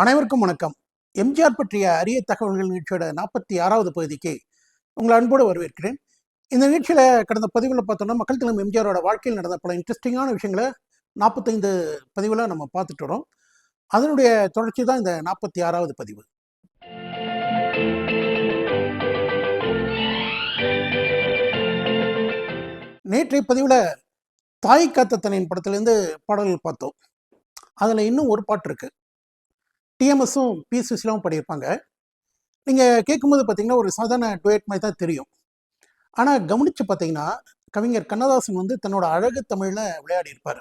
அனைவருக்கும் வணக்கம். எம்ஜிஆர் பற்றிய அரிய தகவல்கள் நிகழ்ச்சியோட நாற்பத்தி ஆறாவது பகுதிக்கு உங்களை அன்போடு வரவேற்கிறேன். இந்த நிகழ்ச்சியில் கடந்த பதிவில் பார்த்தோம்னா மக்கள் தலைவர் எம்ஜிஆரோட வாழ்க்கையில் நடந்த பல இன்ட்ரெஸ்டிங்கான விஷயங்களை நாற்பத்தைந்து பதிவில் நம்ம பார்த்துட்டு வரோம். அதனுடைய தொடர்ச்சி தான் இந்த நாற்பத்தி ஆறாவது பதிவு. நேற்றைய பதிவில் தாய் காத்தத்தனையின் படத்துலேருந்து பாடல்கள் பார்த்தோம். அதில் இன்னும் ஒரு பாட்டு இருக்குது டிஎம்எஸும் பி சுசிலாவும் பாடியிருப்பாங்க நீங்கள் கேட்கும்போது பார்த்தீங்கன்னா ஒரு சாதாரண டுவேட் மாதிரி தான் தெரியும். ஆனால் கவனித்து பார்த்தீங்கன்னா கவிஞர் கண்ணதாசன் வந்து தன்னோட அழகு தமிழில் விளையாடி இருப்பார்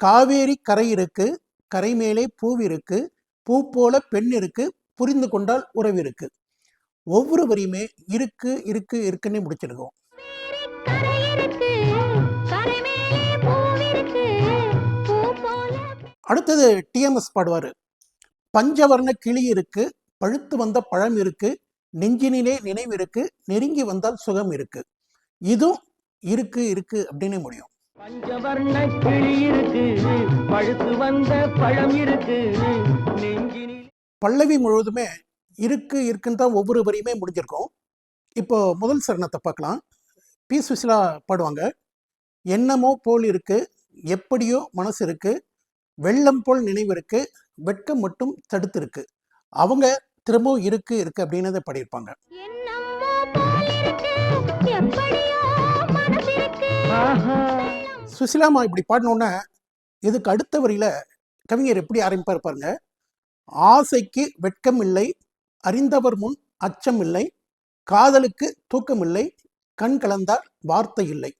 காவேரி கரை இருக்கு கரை மேலே பூவி இருக்கு பூ போல பெண் இருக்கு புரிந்து கொண்டால் உறவு இருக்கு. ஒவ்வொரு வரியுமே இருக்கு இருக்கு இருக்குன்னே முடிச்சிருக்கோம். அடுத்தது டிஎம்எஸ் பாடுவார். பஞ்சவர்ண கிளி இருக்கு பழுத்து வந்த பழம் இருக்கு நெஞ்சினிலே நினைவு இருக்கு நெருங்கி வந்தால் சுகம் இருக்கு. இதுவும் இருக்கு இருக்கு அப்படின்னு முடியும். பஞ்சவர்ண கிளி இருக்கு பழுத்து வந்த பழம் இருக்கு பல்லவி முழுவதுமே இருக்கு இருக்குன்னு தான் ஒவ்வொரு வரியுமே முடிஞ்சிருக்கும். இப்போ முதல் சரணத்தை பார்க்கலாம். பி. சுசிலா பாடுவாங்க என்னமோ போல் இருக்கு எப்படியோ மனசு இருக்கு வெள்ளம் போல் நினைவு இருக்கு வெட்கம் மட்டும் தடுத்து இருக்கு அவங்க திரும்பவும் இருக்கு இருக்கு அப்படின்னு பாடியிருப்பாங்க என்னம்மோ போல் இருக்கு எப்படியோ மனசு இருக்கு ஆஹா. சுசிலாமா இப்படி பாடினோன்னே இதுக்கு அடுத்த வரியில கவிஞர் எப்படி ஆரம்பிப்பார் பாருங்க. ஆசைக்கு வெட்கம் இல்லை அறிந்தவர் முன் அச்சம் இல்லை காதலுக்கு தூக்கம் இல்லை கண் கலந்தால் வார்த்தை இல்லை.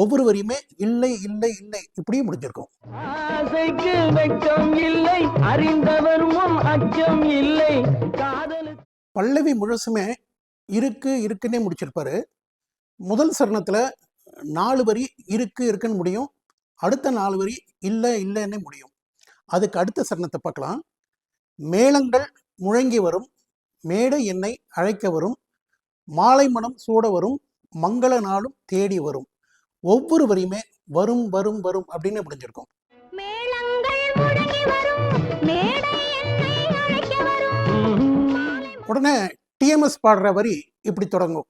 ஒவ்வொரு வரியுமே இல்லை இல்லை இல்லை இப்படியே முடிஞ்சிருக்கும். ஆசைக்கு வெட்கம் இல்லை அறிந்தவர் முன் அச்சம் இல்லை. பல்லவி முழுசுமே இருக்கு இருக்குன்னே முடிச்சிருப்பாரு. முதல் சரணத்துல நாலு வரி இருக்கு இருக்குன்னு முடியும். அடுத்த நாலு வரி இல்லை இல்லைன்னே முடியும். அதுக்கு அடுத்த சரணத்தை பார்க்கலாம். மேளங்கள் முழங்கி வரும் மேடை என்னை அழைக்க வரும் மாலை மனம் சூட வரும் மங்கள நாளும் தேடி வரும். ஒவ்வொரு வரியுமே வரும் வரும் வரும் அப்படின்னு முடிஞ்சிருக்கும் மேளங்கள் முழங்கி வரும் மேடை என்னை அழைக்க வரும். உடனே டிஎம்எஸ் பாடுற வரி இப்படி தொடங்கும்.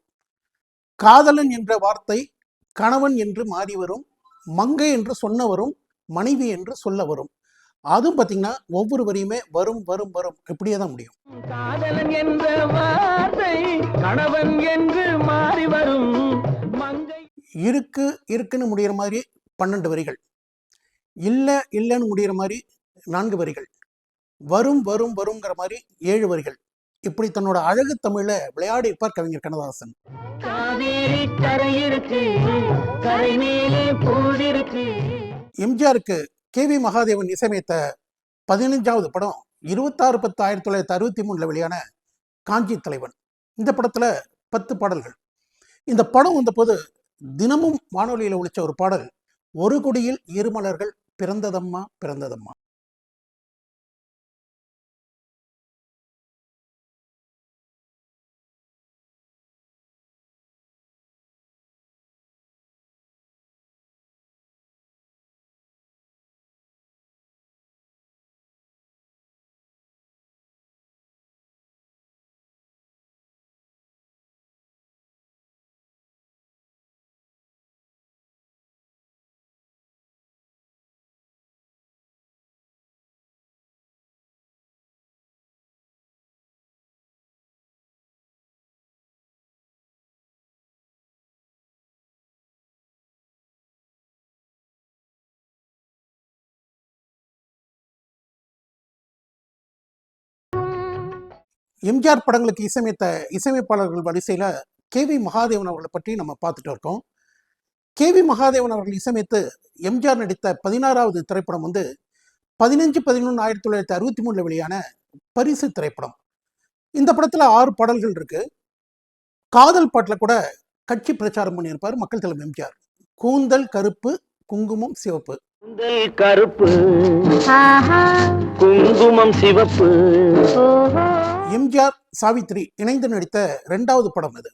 காதலன் என்ற வார்த்தை கணவன் என்று மாறி வரும் மங்கை என்று சொன்ன வரும் மனைவி என்று சொல்ல வரும். அதுவும் பார்த்தீங்கன்னா ஒவ்வொரு வரியுமே வரும் வரும் வரும் இப்படியே தான் முடியும். காதலன் என்ற வார்த்தை கணவன் என்று மாறி வரும் இருக்கு இருக்குன்னு முடிகிற மாதிரி பன்னெண்டு வரிகள். இல்லை இல்லைன்னு முடிகிற மாதிரி நான்கு வரிகள். வரும் வரும் வருங்கிற மாதிரி ஏழு வரிகள். இப்படி தன்னோட அழகு தமிழில் விளையாடி இருப்பார் கவிஞர் கண்ணதாசன். எம்ஜிஆருக்கு கே வி மகாதேவன் இசையமைத்த பதினஞ்சாவது படம் இருபத்தாறு பத்து ஆயிரத்தி தொள்ளாயிரத்தி அறுபத்தி மூணில் வெளியான காஞ்சி தலைவன். இந்த படத்தில் பத்து பாடல்கள். இந்த படம் வந்தபோது தினமும் வானொலியில் ஒழிச்ச ஒரு பாடல் ஒரு குடியில் இருமலர்கள் பிறந்ததம்மா பிறந்ததம்மா. எம்ஜிஆர் படங்களுக்கு இசையமைத்த இசையமைப்பாளர்கள் வரிசையில் கே வி மகாதேவன் அவர்களை பற்றி நம்ம பார்த்துட்டு இருக்கோம். கே வி மகாதேவன் அவர்கள் இசையமைத்து எம்ஜிஆர் நடித்த பதினாறாவது திரைப்படம் வந்து பதினஞ்சு பதினொன்று ஆயிரத்தி தொள்ளாயிரத்தி அறுபத்தி மூணில் வெளியான பரிசு திரைப்படம். இந்த படத்தில் ஆறு பாடல்கள் இருக்கு. காதல் பாட்டில் கூட கட்சி பிரச்சாரம் பண்ணியிருப்பார் மக்கள் தலைவர் எம்ஜிஆர். கூந்தல் கருப்பு குங்குமம் சிவப்பு. கூந்தல் கருப்பு. ஆஹா. குங்குமம் சிவப்பு. எம்ஜிஆர் சாவித்ரி இணைந்து நடித்த ரெண்டாவது படம் இது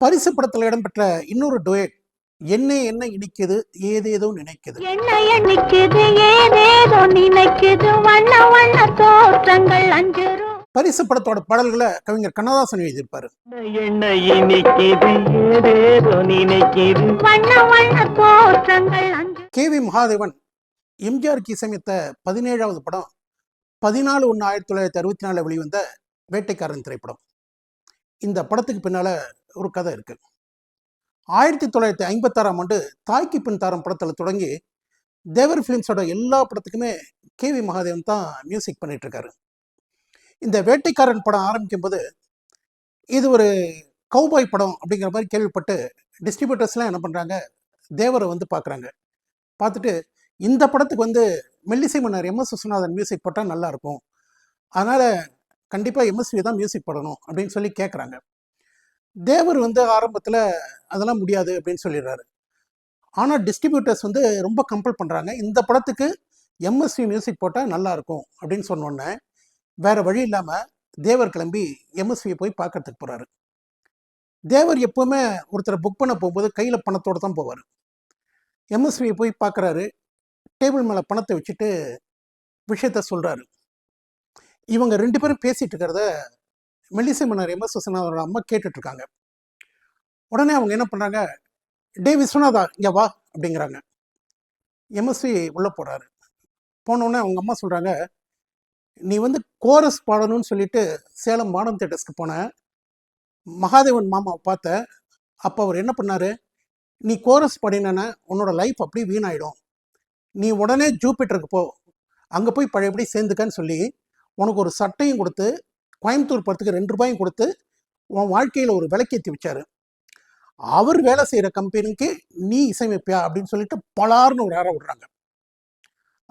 பரிசு படத்தில் இடம்பெற்ற இன்னொரு டுயட் என்ன என்ன இனிக்குது ஏதேதோ நினைக்குது என்ன எண்ணிக்குது ஏதேதோ நினைக்குது வண்ண வண்ண தோற்றங்கள் அஞ்சுரும் பரிசு படத்தோட பாடல்களை கவிஞர் கண்ணதாசன் எழுதியிருப்பாரு. என்ன இனிக்குது ஏதேதோ நினைக்குது வண்ண வண்ண தோற்றங்கள் அஞ்சு கே வி மகாதேவன் எம்ஜிஆருக்கு இசையமைத்த பதினேழாவது படம் பதினாலு ஒன்று ஆயிரத்தி தொள்ளாயிரத்தி அறுபத்தி நாலில் வெளிவந்த வேட்டைக்காரன் திரைப்படம். இந்த படத்துக்கு பின்னால் ஒரு கதை இருக்கு. ஆயிரத்தி தொள்ளாயிரத்தி ஐம்பத்தாறாம் ஆண்டு தாய்க்கு பின் தாரம் படத்தில் தொடங்கி தேவர் ஃபிலிம்ஸோட எல்லா படத்துக்குமே கே வி மகாதேவன் தான் மியூசிக் பண்ணிகிட்ருக்காரு இந்த வேட்டைக்காரன் படம் ஆரம்பிக்கும் போது இது ஒரு கௌபாய் படம் அப்படிங்கிற மாதிரி கேள்விப்பட்டு டிஸ்ட்ரிபியூட்டர்ஸ்லாம் என்ன பண்ணுறாங்க தேவரை வந்து பார்க்குறாங்க பார்த்துட்டு இந்த படத்துக்கு வந்து மெல்லிசை மன்னர் எம் எஸ் விஸ்வநாதன் மியூசிக் போட்டால் நல்லா இருக்கும் அதனால் கண்டிப்பாக எம்எஸ்வி தான் மியூசிக் போடணும் அப்படின்னு சொல்லி கேட்குறாங்க தேவர் வந்து ஆரம்பத்தில் அதெல்லாம் முடியாது அப்படின்னு சொல்லிடுறாரு. ஆனால் டிஸ்ட்ரிபியூட்டர்ஸ் வந்து ரொம்ப கம்பல் பண்ணுறாங்க இந்த படத்துக்கு எம்எஸ்வி மியூசிக் போட்டால் நல்லா இருக்கும் அப்படின்னு சொன்னோன்னே வேற வழி இல்லாமல் தேவர் கிளம்பி எம்எஸ்வியை போய் பார்க்கறதுக்கு போகிறாரு தேவர் எப்போவுமே ஒருத்தரை புக் பண்ண போகும்போது கையில் பணத்தோடு தான் போவார். எம்எஸ்வியை போய் பார்க்குறாரு டேபிள் மேலே பணத்தை வச்சுட்டு விஷயத்த சொல்கிறாரு இவங்க ரெண்டு பேரும் பேசிகிட்டு இருக்கிறத மெல்லிசை மன்னர் எம் எஸ் விஸ்வநாதனோட அம்மா கேட்டுட்ருக்காங்க உடனே அவங்க என்ன பண்ணுறாங்க டே விஸ்வநாதா இங்கே வா அப்படிங்கிறாங்க. எம்எஸ்வி உள்ளே போகிறாரு போனோடனே அவங்க அம்மா சொல்கிறாங்க நீ வந்து கோரஸ் பாடணும்னு சொல்லிட்டு சேலம் மாடர்ன் தேட்டர்ஸ்க்கு போன. மகாதேவன் மாமாவை பார்த்த. அப்போ அவர் என்ன பண்ணார் நீ கோரஸ் பாடினேன்னா உன்னோட லைஃப் அப்படியே வீணாயிடும். நீ உடனே ஜூபிட்டருக்கு போ. அங்கே போய் பழையபடி சேர்ந்துக்கன்னு சொல்லி உனக்கு ஒரு சட்டையும் கொடுத்து கோயம்புத்தூர் படத்துக்கு ரெண்டு ரூபாயும் கொடுத்து உன் வாழ்க்கையில் ஒரு விளக்கேற்றி வச்சாரு. அவர் வேலை செய்கிற கம்பெனிக்கு நீ இசையமைப்பியா அப்படின்னு சொல்லிட்டு பலார்னு ஒரு அறை விடுறாங்க.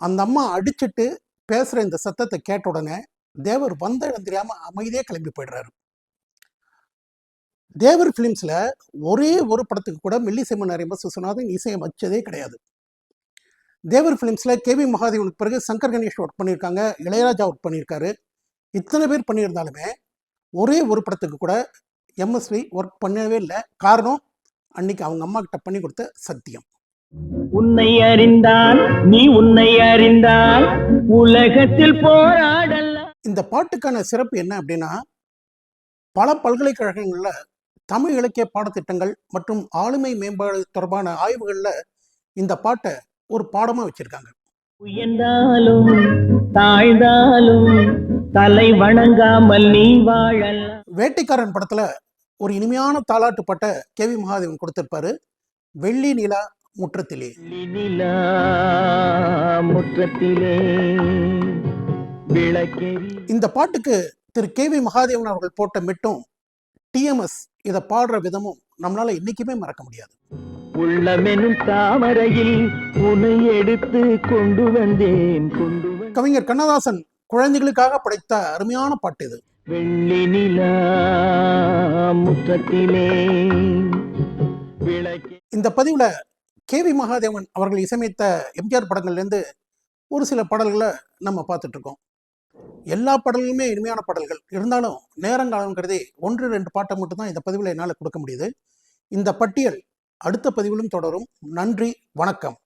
அந்த அம்மா அடிச்சிட்டு பேசுகிற இந்த சத்தத்தை கேட்ட உடனே தேவர் வந்த இடம் தெரியாமல் அமைதியே கிளம்பி போயிடுறாரு. தேவர் ஃபிலிம்ஸில் ஒரே ஒரு படத்துக்கு கூட மெல்லிசைமன் மன்னர் சுசுநாதன் இசையமைச்சதே கிடையாது. தேவர் ஃபிலிம்ஸில் கேவி மகாதேவனுக்கு பிறகு சங்கர் கணேஷ் ஒர்க் பண்ணியிருக்காங்க இளையராஜா ஒர்க் பண்ணியிருக்காரு. இத்தனை பேர் பண்ணியிருந்தாலுமே ஒரே ஒரு படத்துக்கு கூட எம்எஸ்வி ஒர்க் பண்ணவே இல்லை. காரணம் அன்னைக்கு அவங்க அம்மா கிட்ட பண்ணி கொடுத்த சத்தியம். உன்னை அறிந்தால் நீ உன்னை அறிந்தால் உலகத்தில் போராடலாம் இந்த பாட்டுக்கான சிறப்பு என்ன அப்படின்னா பல பல்கலைக்கழகங்களில் தமிழ் இலக்கிய பாடத்திட்டங்கள் மற்றும் ஆளுமை மேம்பாடு தொடர்பான ஆய்வுகளில் இந்த பாட்டை ஒரு பாடமாக வச்சுருக்காங்க. உயர்ந்தாலும் தாழ்ந்தாலும் தலை வணங்காமல் நீ வாழலாம் வேட்டைக்காரன் படத்தில் ஒரு இனிமையான தாலாட்டு பாட்டை கேவி மகாதேவன் கொடுத்திருப்பாரு. வெள்ளி நிலா முற்றத்திலே. நிலா முற்றத்திலே இந்த பாட்டுக்கு திரு கேவி மகாதேவன் அவர்கள் போட்ட மெட்டும் டிஎம்எஸ் இதை பாடுற விதமும் நம்மளால இன்னைக்குமே மறக்க முடியாது. உள்ளமெனும் தாமரையில் உன்னை எடுத்து கொண்டு வந்தேன் கவிஞர் கண்ணதாசன் குழந்தைகளுக்காக படைத்த அருமையான பாட்டு இது. வெள்ளி நிலா முற்றத்திலே விளக்கே. இந்த பதிவுல கேவி மகாதேவன் அவர்கள் இசையமைத்த எம்ஜிஆர் படங்கள்லேருந்து ஒரு சில பாடல்களை நம்ம பார்த்துட்டு இருக்கோம். எல்லா பாடல்களுமே இனிமையான பாடல்கள். இருந்தாலும் நேரங்காலம் கருதி ஒன்று ரெண்டு பாட்டை மட்டும்தான் இந்த பதிவில் என்னால் கொடுக்க முடியுது. இந்த பட்டியல் அடுத்த பதிவிலும் தொடரும். நன்றி வணக்கம்.